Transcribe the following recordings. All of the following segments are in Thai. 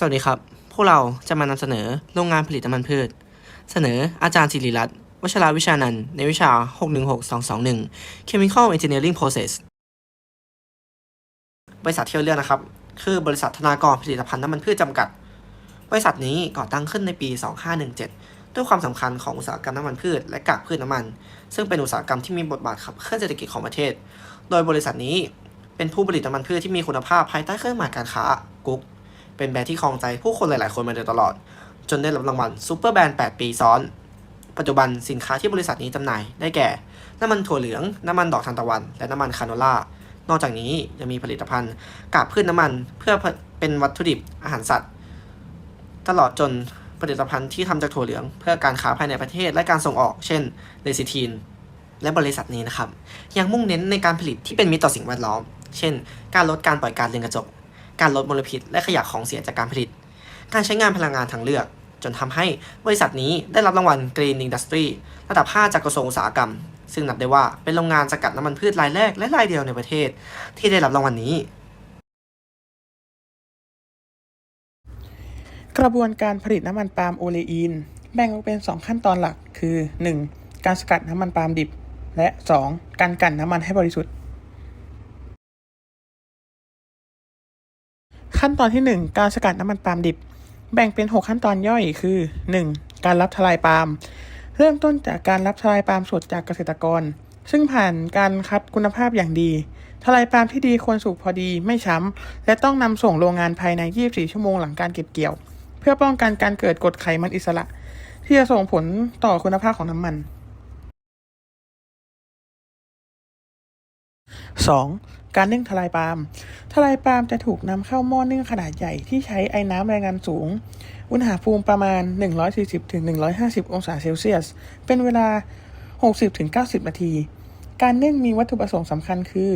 สวัสดีครับ พวกเราจะมานำเสนอโรงงานผลิตน้ำมันพืช เสนออาจารย์ศิริรัตน์วชราวิชานันท์ในวิชา 616221 Chemical Engineering Process บริษัทที่เราเลือกนะครับ คือบริษัทธนากรผลิตภัณฑ์น้ำมันพืชจำกัด บริษัทนี้ก่อตั้งขึ้นในปี 2517 ด้วยความสำคัญของอุตสาหกรรมน้ำมันพืชและกากพืชน้ำมัน ซึ่งเป็นอุตสาหกรรมที่มีบทบาทขับเคลื่อนเศรษฐกิจของประเทศ โดยบริษัทนี้เป็นผู้ผลิตน้ำมันพืชที่มีคุณภาพภายใต้เครื่องหมายการค้ากุ๊ก เป็นแบรนด์ที่ครองใจผู้คนหลาย ๆ คนมาโดยตลอด จนได้รับรางวัลซูเปอร์แบรนด์ 8 ปีซ้อน ปัจจุบันสินค้าที่บริษัทนี้จำหน่ายได้แก่ น้ำมันถั่วเหลือง น้ำมันดอกทานตะวัน และน้ำมันคาโนล่านอกจากนี้ยังมีผลิตภัณฑ์กากพืชน้ำมันเพื่อเป็นวัตถุดิบอาหารสัตว์ ตลอดจนผลิตภัณฑ์ที่ทำจากถั่วเหลือง เพื่อการค้าภายในประเทศและการส่งออก เช่นเลซิทีนและบริษัทนี้นะครับ ยังมุ่งเน้นในการผลิตที่เป็นมิตรต่อสิ่งแวดล้อม เช่น การลดการปล่อยก๊าซเรือนกระจก การลดมลพิษ และขยะของเสียจากการผลิต การใช้งานพลังงานทางเลือก จนทำให้บริษัทนี้ได้รับรางวัล Green Industry ระดับ 5 จากกระทรวงอุตสาหกรรม ซึ่งนับได้ว่าเป็นโรงงานสกัดน้ำมันพืชรายแรกและรายเดียวในประเทศ ที่ได้รับรางวัลนี้กระบวนการผลิตน้ำมันปาล์มโอเลอีนแบ่งออกเป็น 2 ขั้นตอนหลักคือ 1. การสกัดน้ำมันปาล์มดิบ และ 2. การกลั่นน้ำมันให้บริสุทธิ์ ขั้นตอนที่ 1 การสกัดน้ำมันปาล์มดิบ แบ่งเป็น 6 ขั้นตอนย่อยคือ 1. การรับทลายปาล์มเริ่มต้นจากการรับทลายปาล์มสดจากเกษตรกร ซึ่งผ่านการคัดคุณภาพอย่างดีทลายปาล์มที่ดีควรสุกพอดีไม่ช้ำ และต้องนำส่งโรงงานภายใน 24 ชั่วโมงหลังการเก็บเกี่ยว เพื่อป้องกันการเกิดกรดไขมันอิสระ ที่จะส่งผลต่อคุณภาพของน้ำมัน 2. การนึ่งทลายปาล์มทลายปาล์มจะถูกนำเข้าหม้อนึ่งขนาดใหญ่ที่ใช้ไอ้น้ำแรงดันสูง อุณหภูมิประมาณ 140-150 องศาเซลเซียส เป็นเวลา 60-90 นาที การนึ่งมีวัตถุประสงค์สำคัญคือ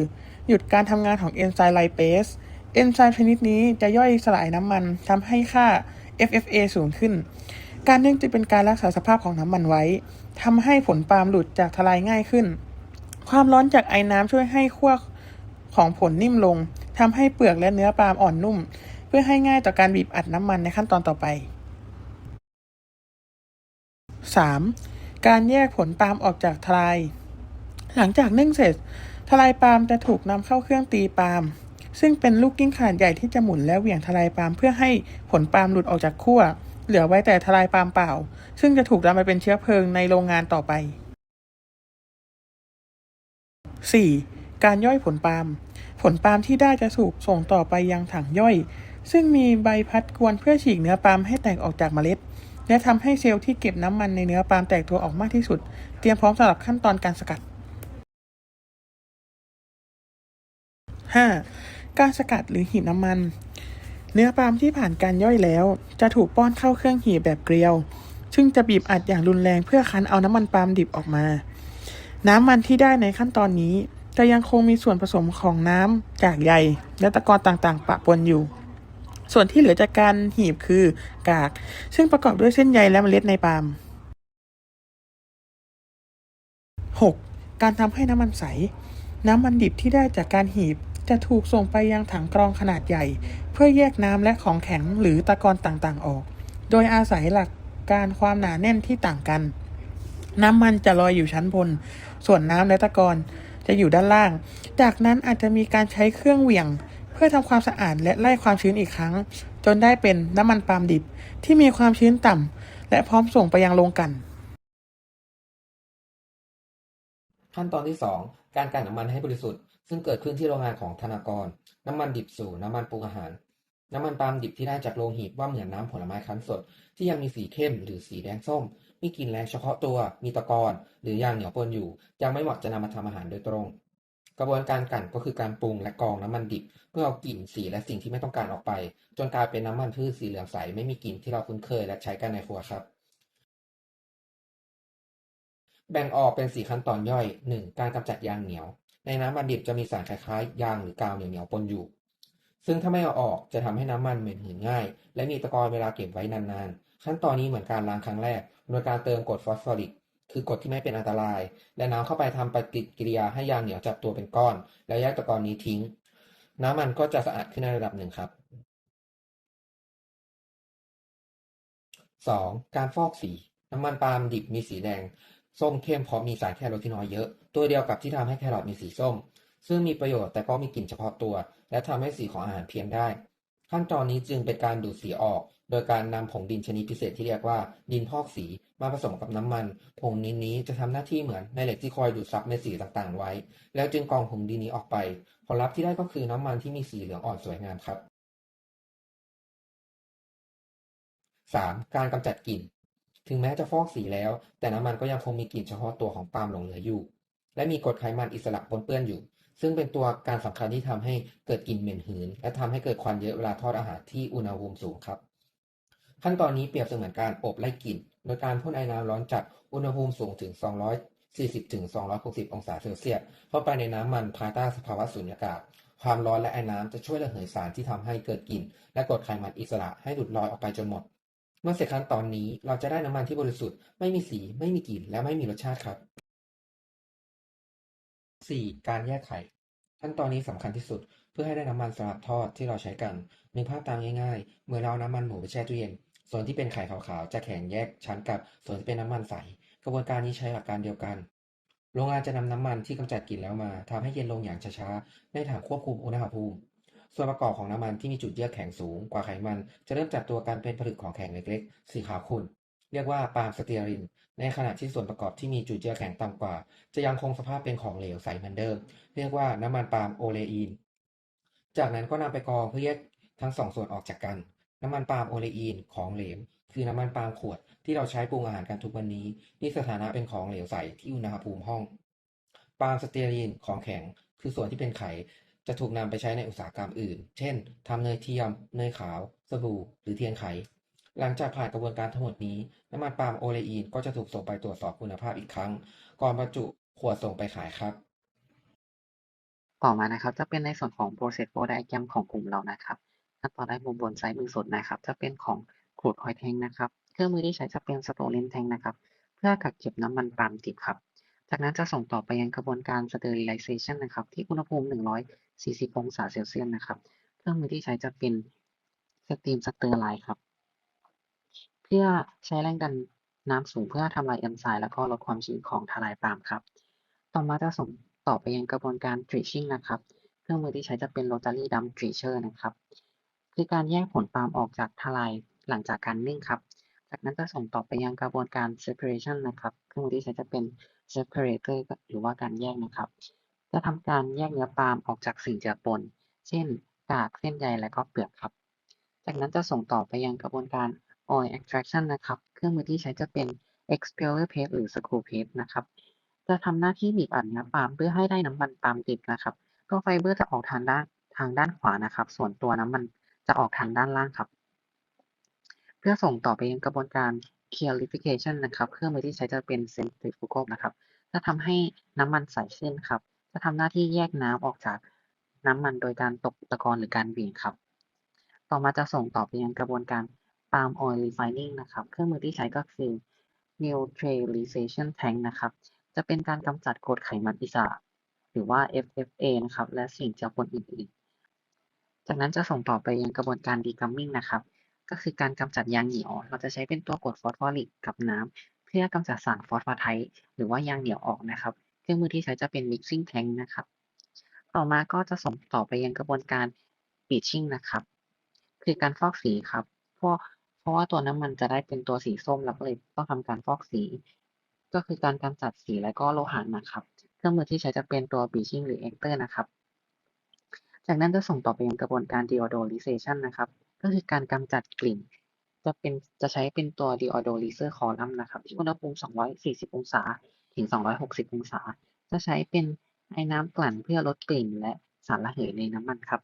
หยุดการทำงานของเอนไซม์ไลเปส เอนไซม์ชนิดนี้จะย่อยสลายน้ำมันทำให้ค่า FFA สูงขึ้น การนึ่งจะเป็นการรักษาสภาพของน้ำมันไว้ทำให้ผลปาล์มหลุดจากทลายง่ายขึ้น ความร้อนจากไอ้น้ำช่วยให้ขั้วของผลนิ่มลงทำให้เปลือกและเนื้อปาล์มอ่อนนุ่ม เพื่อให้ง่ายต่อการบีบอัดน้ำมันในขั้นตอนต่อไป 3. การแยกผลปาล์มออกจากทลาย หลังจากนึ่งเสร็จ ทลายปาล์มจะถูกนำเข้าเครื่องตีปาล์มซึ่งเป็นลูกกิ้งขนาดใหญ่ที่จะหมุนและเหวี่ยงทลายปาล์มเพื่อให้ผลปาล์มหลุดออกจากขั้ว เหลือไว้แต่ทลายปาล์มเปล่า ซึ่งจะถูกนำไปเป็นเชื้อเพลิงในโรงงานต่อไป 4. การย่อยผลปาล์ม ผลปาล์มที่ได้จะถูกส่งต่อไปยังถังย่อย ซึ่งมีใบพัดกวนเพื่อฉีกเนื้อปาล์มให้แตกออกจากเมล็ด และทำให้เซลล์ที่เก็บน้ำมันในเนื้อปาล์มแตกตัวออกมากที่สุด เตรียมพร้อมสำหรับขั้นตอนการสกัด 5. การสกัดหรือหีบน้ำมัน เนื้อปาล์มที่ผ่านการย่อยแล้ว จะถูกป้อนเข้าเครื่องหีบแบบเกลียว ซึ่งจะบีบอัดอย่างรุนแรงเพื่อคั้นเอาน้ำมันปาล์มดิบออกมา น้ำมันที่ได้ในขั้นตอนนี้ จะยังคงมีส่วนผสมของน้ำจากใยและตะกอนต่างๆ ปะปนอยู่ ส่วนที่เหลือจากการหีบคือกาก ซึ่งประกอบด้วยเส้นใยและเมล็ดในปาล์ม 6. การทำให้น้ำมันใส น้ำมันดิบที่ได้จากการหีบจะถูกส่งไปยังถังกรองขนาดใหญ่ เพื่อแยกน้ำและของแข็งหรือตะกอนต่างๆออก โดยอาศัยหลักการความหนาแน่นที่ต่างกัน น้ำมันจะลอยอยู่ชั้นบน ส่วนน้ำและตะกอนจะอยู่ด้านล่าง จากนั้นอาจจะมีการใช้เครื่องเหวี่ยง เพื่อทำความสะอาดและไล่ความชื้นอีกครั้ง จนได้เป็นน้ำมันปาล์มดิบที่มีความชื้นต่ำและพร้อมส่งไปยังโรงกลั่นขั้นตอนที่ 2 การกลั่นน้ำมันให้บริสุทธิ์ซึ่งเกิดขึ้นที่โรงงานของธนากร น้ำมันดิบสู่น้ำมันปรุงอาหาร น้ำมันปาล์มดิบที่ได้จากโรงหีบว่าเหมือนน้ำผลไม้คั้นสด ที่ยังมีสีเข้มหรือสีแดงส้ม มีกลิ่นแรงเฉพาะตัว มีตะกอนหรือยางเหนียวปนอยู่ ยังไม่เหมาะจะนำมาทำอาหารโดยตรง กระบวนการกลั่นก็คือการปรุงและกรองน้ำมันดิบ เพื่อเอากลิ่นสีและสิ่งที่ไม่ต้องการออกไป จนกลายเป็นน้ำมันพืชสีเหลืองใสไม่มีกลิ่นที่เราคุ้นเคยและใช้กันในครัวครับ แบ่งออกเป็นส4ขั้นตอนย่อย 1. การกำจัดยางเหนียว ในน้ำมันดิบจะมีสารคล้ายๆยางหรือกาวเหนียวๆปนอยู่ซึ่งถ้าไม่เอาออกจะทำให้น้ำมันเหม็นหืนง่าย และมีตะกอนเวลาเก็บไว้นานๆ ขั้นตอนนี้เหมือนการล้างครั้งแรก โดยการเติมกรดฟอสฟอริก คือกรดที่ไม่เป็นอันตราย และน้ำเข้าไปทำปฏิกิริยาให้ยางเหนียวจับตัวเป็นก้อน แล้วแยกตะกอนนี้ทิ้ง น้ำมันก็จะสะอาดขึ้นในระดับหนึ่งครับ 2. การฟอกสี น้ำมันปาล์มดิบมีสีแดง ส้มเข้มเพราะมีสารแคโรทีนอยเยอะ ตัวเดียวกับที่ทำให้แครอทมีสีส้ม ซึ่งมีประโยชน์แต่ก็มีกลิ่นเฉพาะตัว และทำให้สีของอาหารเพี้ยนได้ ขั้นตอนนี้จึงเป็นการดูดสีออก โดยการนำผงดินชนิดพิเศษที่เรียกว่าดินพอกสีมาผสมกับน้ำมัน ผงดินนี้จะทำหน้าที่เหมือนแม่เหล็กที่คอยดูดซับเม็ดสีต่างๆ ไว้ แล้วจึงกรองผงดินนี้ออกไป ผลลัพธ์ที่ได้ก็คือน้ำมันที่มีสีเหลืองอ่อนสวยงามครับ 3. การกำจัดกลิ่น ถึงแม้จะฟอกสีแล้ว แต่น้ำมันก็ยังคงมีกลิ่นเฉพาะตัวของปาล์มหลงเหลืออยู่ และมีกรดไขมันอิสระปนเปื้อนอยู่ ซึ่งเป็นตัวการสำคัญที่ทำให้เกิดกลิ่นเหม็นหืน และทำให้เกิดควันเยอะเวลาทอดอาหารที่อุณหภูมิสูงครับ ขั้นตอนนี้เปรียบเสมือนการอบไล่กลิ่น โดยการพ่นไอน้ำร้อนจัดอุณหภูมิสูงถึง 240ถึง260 องศาเซลเซียสเข้าไปในน้ำมันภายใต้สภาวะสุญญากาศ ความร้อนและไอน้ำจะช่วยระเหยสารที่ทำให้เกิดกลิ่น และกรดไขมันอิสระให้หลุดลอยออกไปจนหมด เมื่อเสร็จขั้นตอนนี้เราจะได้น้ำมันที่บริสุทธิ์ไม่มีสี ไม่มีกลิ่น และไม่มีรสชาติครับ 4. การแยกไข่ขั้นตอนนี้สำคัญที่สุดเพื่อให้ได้น้ำมันสำหรับทอดที่เราใช้กันนึกภาพตามง่ายๆ เมื่อเราเอาน้ำมันหมูไปแช่ตู้เย็น ส่วนที่เป็นไข่ขาวๆจะแข็งแยกชั้นกับส่วนที่เป็นน้ำมันใส กระบวนการนี้ใช้หลักการเดียวกัน โรงงานจะนำน้ำมันที่กำจัดกลิ่นแล้วมาทำให้เย็นลงอย่างช้าๆในถังควบคุมอุณหภูมิ ส่วนประกอบของน้ำมันที่มีจุดเยือกแข็งสูงกว่าไขมัน จะเริ่มจัดตัวกันเป็นผลึกของแข็งเล็กๆ สีขาวขุ่นเรียกว่าปาล์มสเตียริน ในขณะที่ส่วนประกอบที่มีจุดเจือแข็งต่ำกว่า จะยังคงสภาพเป็นของเหลวใสเหมือนเดิม เรียกว่าน้ำมันปาล์มโอเลอีน จากนั้นก็นำไปกรองเพื่อแยกทั้งสองส่วนออกจากกัน น้ำมันปาล์มโอเลอีนของเหลวคือน้ำมันปาล์มขวดที่เราใช้ปรุงอาหารกันทุกวันนี้ มีสถานะเป็นของเหลวใสที่อุณหภูมิห้อง ปาล์มสเตียรีนของแข็ง คือส่วนที่เป็นไข จะถูกนำไปใช้ในอุตสาหกรรมอื่น เช่นทำเนยเทียม เนยขาว สบู่ หรือเทียนไข หลังจากผ่านกระบวนการทั้งหมดนี้ น้ำมันปาล์มโอเลอีนก็จะถูกส่งไปตรวจสอบคุณภาพอีกครั้ง ก่อนบรรจุขวดส่งไปขายครับ ต่อมานะครับจะเป็นในส่วนของ process flow diagram ของกลุ่มเรานะครับ ขั้นตอนแรกมุมบนซ้ายมือสุดนะครับ จะเป็นของ crude oil tank นะครับ เครื่องมือที่ใช้จะเป็น storage tank นะครับ เพื่อกักเก็บน้ำมันปาล์มดิบครับ จากนั้นจะส่งต่อไปยังกระบวนการ sterilization นะครับ ที่อุณหภูมิ 140 องศาเซลเซียสนะครับ เครื่องมือที่ใช้จะเป็น steam sterilize ครับ เพื่อใช้แรงดันน้ำสูงเพื่อทำลายเอนไซม์แล้วก็ลดความชื้นของทลายปาล์มครับ ต่อมาจะส่งต่อไปยังกระบวนการ dredging นะครับ เครื่องมือที่ใช้จะเป็น rotary dump dredger นะครับ คือการแยกผลปาล์มออกจากทลายหลังจากการนึ่งครับ จากนั้นจะส่งต่อไปยังกระบวนการ separation นะครับเครื่องมือที่ใช้จะเป็น separator หรือว่าการแยกนะครับ จะทำการแยกเนื้อปาล์มออกจากสิ่งเจือปน เช่น กากเส้นใยและก็เปลือกครับ จากนั้นจะส่งต่อไปยังกระบวนการ oil extraction นะครับ เครื่องมือที่ใช้จะเป็น expeller press หรือ screw press นะครับ จะทำหน้าที่บีบอัดเนื้อปาล์มเพื่อให้ได้น้ำมันปาล์มดิบนะครับ ตัวไฟเบอร์จะออกทางด้านทางด้านขวานะครับ ส่วนตัวน้ำมัน จะออกทางด้านล่างครับ เพื่อส่งต่อไปยังกระบวนการ clarification นะครับ เครื่องมือที่ใช้จะเป็น centrifugal นะครับ จะทำให้น้ำมันใสขึ้นครับ จะทำหน้าที่แยกน้ำออกจากน้ำมันโดยการตกตะกอนหรือการบีบครับ ต่อมาจะส่งต่อไปยังกระบวนการ palm oil refining นะครับ เครื่องมือที่ใช้ก็คือ neutralization tank นะครับ จะเป็นการกำจัดกรดไขมันอิสระ หรือว่า FFA นะครับ และสิ่งเจือปนอื่นๆ จากนั้นจะส่งต่อไปยังกระบวนการ degumming นะครับ ก็คือการกำจัดยางเหนียว เราจะใช้เป็นตัวกรดฟอสฟอริกกับน้ำเพื่อกำจัดสารฟอสฟาไทต์หรือว่ายางเหนียวออกนะครับ เครื่องมือที่ใช้จะเป็น mixing tank นะครับ ต่อมาก็จะส่งต่อไปยังกระบวนการ bleaching นะครับ คือการฟอกสีครับเพราะเพราะว่าตัวน้ำมันจะได้เป็นตัวสีส้มเราก็เลยต้องทำการฟอกสี ก็คือการกำจัดสีและก็โลหะนะครับ เครื่องมือที่ใช้จะเป็นตัว bleaching หรือ ester นะครับ จากนั้นจะส่งต่อไปยังกระบวนการ deodorization นะครับ ก็คือการกำจัดกลิ่น จะเป็นจะใช้เป็นตัว deodorizer column นะครับที่อุณหภูมิ 240 องศาถึง 260 องศา จะใช้เป็นไอ้น้ำกลั่นเพื่อลดกลิ่นและสารระเหยในน้ำมันครับ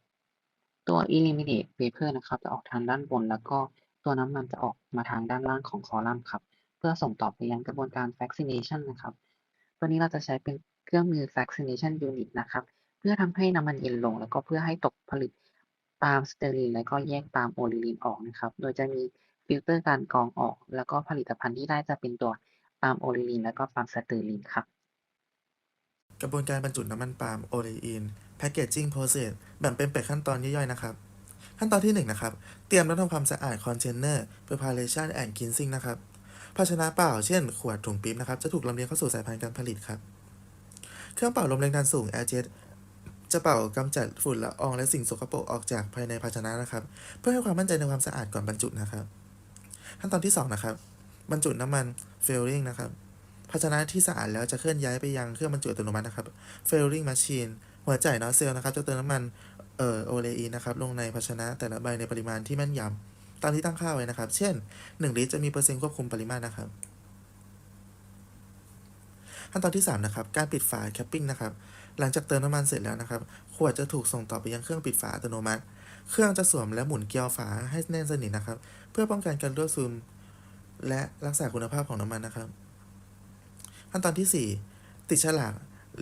ตัว eliminate vapor นะครับ จะออกทางด้านบน แล้วก็ตัวน้ำมันจะออกมาทางด้านล่างของคอลัมน์ครับ เพื่อส่งต่อไปยังกระบวนการ fractionation นะครับ ตัวนี้เราจะใช้เป็นเครื่องมือ fractionation unit นะครับ เพื่อทำให้น้ำมันเย็นลง แล้วก็เพื่อให้ตกผลึกปาล์มสเตอรีนและก็แยกปาล์มโอลิลีนออกนะครับ โดยจะมีฟิลเตอร์การกรองออก แล้วก็ผลิตภัณฑ์ที่ได้จะเป็นตัวปาล์มโอลิลีนและก็ปาล์มสเตอรีนครับ กระบวนการบรรจุน้ำมันปาล์มโอเลอีน Packaging Process แบ่งเป็นแปดขั้นตอนย่อยๆนะครับ ขั้นตอนที่ 1 นะครับ เตรียมและทำความสะอาดคอนเทนเนอร์ preparation and cleansing นะครับภาชนะเปล่า เช่น ขวดถุงปิ๊บนะครับ จะถูกลำเลียงเข้าสู่สายพานการผลิตครับ เครื่องเป่าลมแรงดันสูง air jet จะเป่ากำจัดฝุ่นละอองและสิ่งสกปรกออกจากภายในภาชนะนะครับ เพื่อให้ความมั่นใจในความสะอาดก่อนบรรจุนะครับ ขั้นตอนที่ 2 นะครับ บรรจุน้ำมัน filling นะครับภาชนะที่สะอาดแล้วจะเคลื่อนย้ายไปยังเครื่องบรรจุอัตโนมัตินะครับ filling machine หัวจ่ายนอสเซลนะครับจะเติมน้ำมันเอ่อโอเลอีนะครับลงในภาชนะแต่ละใบในปริมาณที่แม่นยำตามที่ตั้งค่าไว้นะครับ เช่น 1 ลิตรจะมีเปอร์เซ็นต์ควบคุมปริมาตรนะครับขั้นตอนที่ 3 นะครับ การปิดฝาแคปปิ้งนะครับ หลังจากเติมน้ำมันเสร็จแล้วนะครับ ขวดจะถูกส่งต่อไปยังเครื่องปิดฝาอัตโนมัติ เครื่องจะสวมและหมุนเกลียวฝาให้แน่นสนิทนะครับ เพื่อป้องกันการรั่วซึมและรักษาคุณภาพของน้ำมันนะครับ ขั้นตอนที่ 4 ติดฉลาก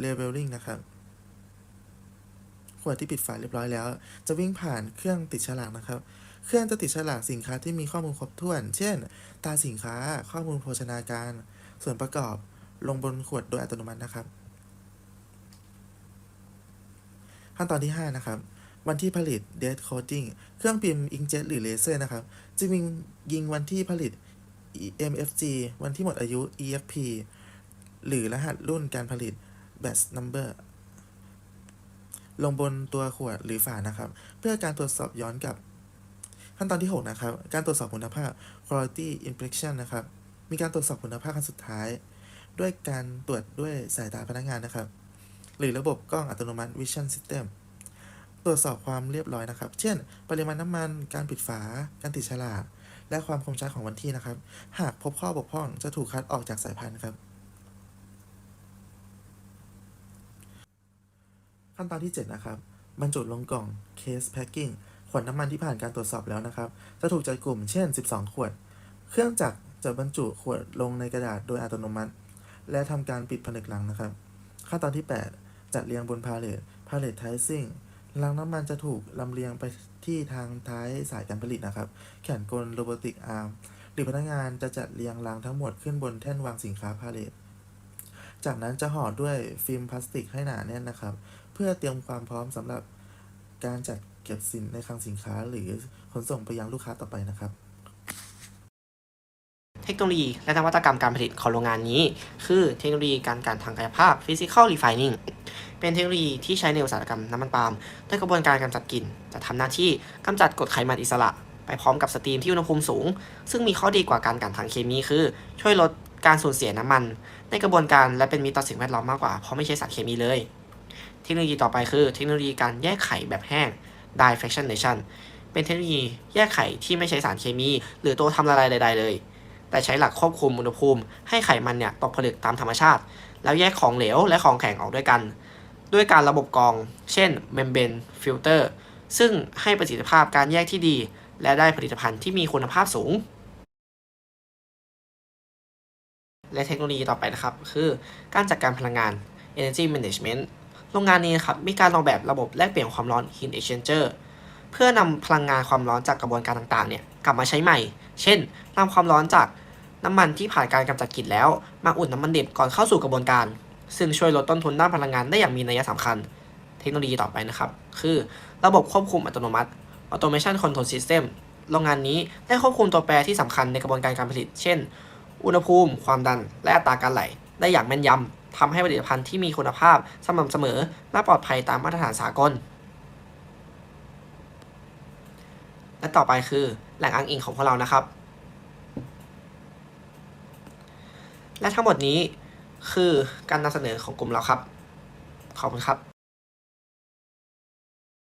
labeling นะครับ ขวดที่ปิดฝาเรียบร้อยแล้ว จะวิ่งผ่านเครื่องติดฉลากนะครับเครื่องจะติดฉลากสินค้าที่มีข้อมูลครบถ้วน เช่น ตาสินค้า ข้อมูลโภชนาการ ส่วนประกอบ ลงบนขวดโดยอัตโนมัตินะครับ ขั้นตอนที่ 5 นะครับ วันที่ผลิต date coding เครื่องพิมพ์ inkjet หรือเลเซอร์นะครับ จะยิงยิงวันที่ผลิต MFG วันที่หมดอายุ EFP หรือรหัสรุ่นการผลิต batch number ลงบนตัวขวดหรือฝานะครับ เพื่อการตรวจสอบย้อนกลับ ขั้นตอนที่ 6 นะครับ การตรวจสอบคุณภาพ quality inspection นะครับ มีการตรวจสอบคุณภาพขั้นสุดท้าย ด้วยการตรวจด้วยสายตาพนักงานนะครับ หรือระบบกล้องอัตโนมัติ Vision System ตรวจสอบความเรียบร้อยนะครับ เช่น ปริมาณน้ำมัน การปิดฝา การติดฉลากและความคมชัดของวันที่นะครับ หากพบข้อบกพร่องจะถูกคัดออกจากสายพันธุ์ครับ ขั้นตอนที่ 7 นะครับ บรรจุลงกล่อง case packing ขวดน้ำมันที่ผ่านการตรวจสอบแล้วนะครับ จะถูกจัดกลุ่ม เช่น 12 ขวด เครื่องจักรจะบรรจุขวดลงในกระดาษโดยอัตโนมัติ และทำการปิดผนึกหลังนะครับ ขั้นตอนที่ 8 จัดเรียงบนพาเลทพาเลทไทซิ่งลังน้ำมันจะถูกลำเลียงไปที่ทางท้ายสายการผลิตนะครับ แขนกลโรบอติกอาร์มหรือพนักงานจะจัดเรียงลังทั้งหมดขึ้นบนแท่นวางสินค้าพาเลทจากนั้นจะห่อด้วยฟิล์มพลาสติกให้หนาแน่นนะครับ เพื่อเตรียมความพร้อมสำหรับการจัดเก็บสินในคลังสินค้า หรือขนส่งไปยังลูกค้าต่อไปนะครับ เทคโนโลยีและนวัตกรรมการผลิตของโรงงานนี้ คือเทคโนโลยีการการทางกายภาพ Physical Refining เป็นเทคโนโลยีที่ใช้ในอุตสาหกรรมน้ำมันปาล์มด้วยกระบวนการกำจัดกลิ่น จะทำหน้าที่กำจัดกรดไขมันอิสระ ไปพร้อมกับสตรีมที่อุณหภูมิสูง ซึ่งมีข้อดีกว่าการกันทางเคมีคือ ช่วยลดการสูญเสียน้ำมัน ในกระบวนการและเป็นมิตรต่อสิ่งแวดล้อมมากกว่าเพราะไม่ใช้สารเคมีเลย เทคโนโลยีต่อไปคือ เทคโนโลยีการแยกไข่แบบแห้ง Diffractionation เป็นเทคโนโลยีแยกไข่ที่ไม่ใช้สารเคมี หรือตัวทำละลายใด ๆ เลย แต่ใช้หลักควบคุมอุณหภูมิ ให้ไขมันเนี่ยตกผลึกตามธรรมชาติ แล้วแยกของเหลวและของแข็งออกด้วยกัน ด้วยการระบบกรอง เช่น membrane filter ซึ่งให้ประสิทธิภาพการแยกที่ดี และได้ผลิตภัณฑ์ที่มีคุณภาพสูง และเทคโนโลยีต่อไปนะครับ คือการจัดการพลังงาน energy management โรงงานนี้นะครับมีการออกแบบระบบแลกเปลี่ยนความร้อน heat exchanger เพื่อนำพลังงานความร้อนจากกระบวนการต่างๆเนี่ยกลับมาใช้ใหม่ เช่นนำความร้อนจากน้ำมันที่ผ่านการกำจัดกลิ่นแล้ว มาอุ่นน้ำมันดิบก่อนเข้าสู่กระบวนการ ซึ่งช่วยลดต้นทุนด้านพลังงานได้อย่างมีนัยสำคัญ เทคโนโลยีต่อไปนะครับ คือระบบควบคุมอัตโนมัติ Automation Control System โรงงานนี้ได้ควบคุมตัวแปรที่สำคัญในกระบวนการการผลิต เช่น อุณหภูมิ ความดัน และอัตราการไหล ได้อย่างแม่นยำทำให้ผลิตภัณฑ์ที่มีคุณภาพสม่ำเสมอ และปลอดภัยตามมาตรฐานสากล และต่อไปคือแหล่งอ้างอิงของพวกเรานะครับ และทั้งหมดนี้ คือการนำเสนอของกลุ่มเราครับ ขอบคุณครับ